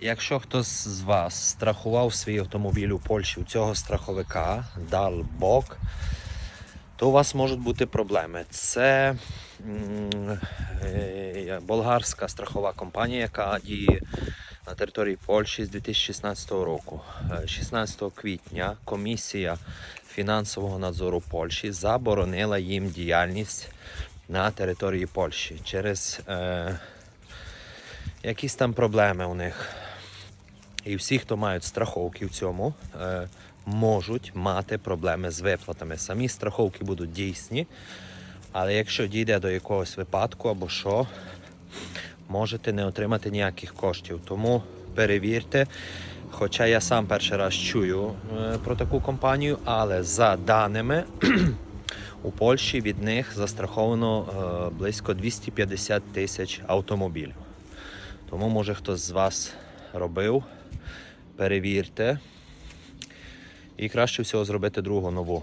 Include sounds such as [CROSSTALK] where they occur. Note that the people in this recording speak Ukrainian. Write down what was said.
Якщо хтось з вас страхував свій автомобіль у Польщі у цього страховика, дал Бог, то у вас можуть бути проблеми. Це е, болгарська страхова компанія, яка діє на території Польщі з 2016 року. Е, 16 квітня комісія фінансового надзору Польщі заборонила їм діяльність на території Польщі через е, якісь там проблеми у них. І всі, хто мають страховки в цьому, е, можуть мати проблеми з виплатами. Самі страховки будуть дійсні, але якщо дійде до якогось випадку або що, можете не отримати ніяких коштів. Тому перевірте. Хоча я сам перший раз чую е, про таку компанію, але за даними [CLEARS THROAT] у Польщі від них застраховано е, близько 250 тисяч автомобілів. Тому, може, хтось з вас робив, перевірте. І краще всього зробити другу нову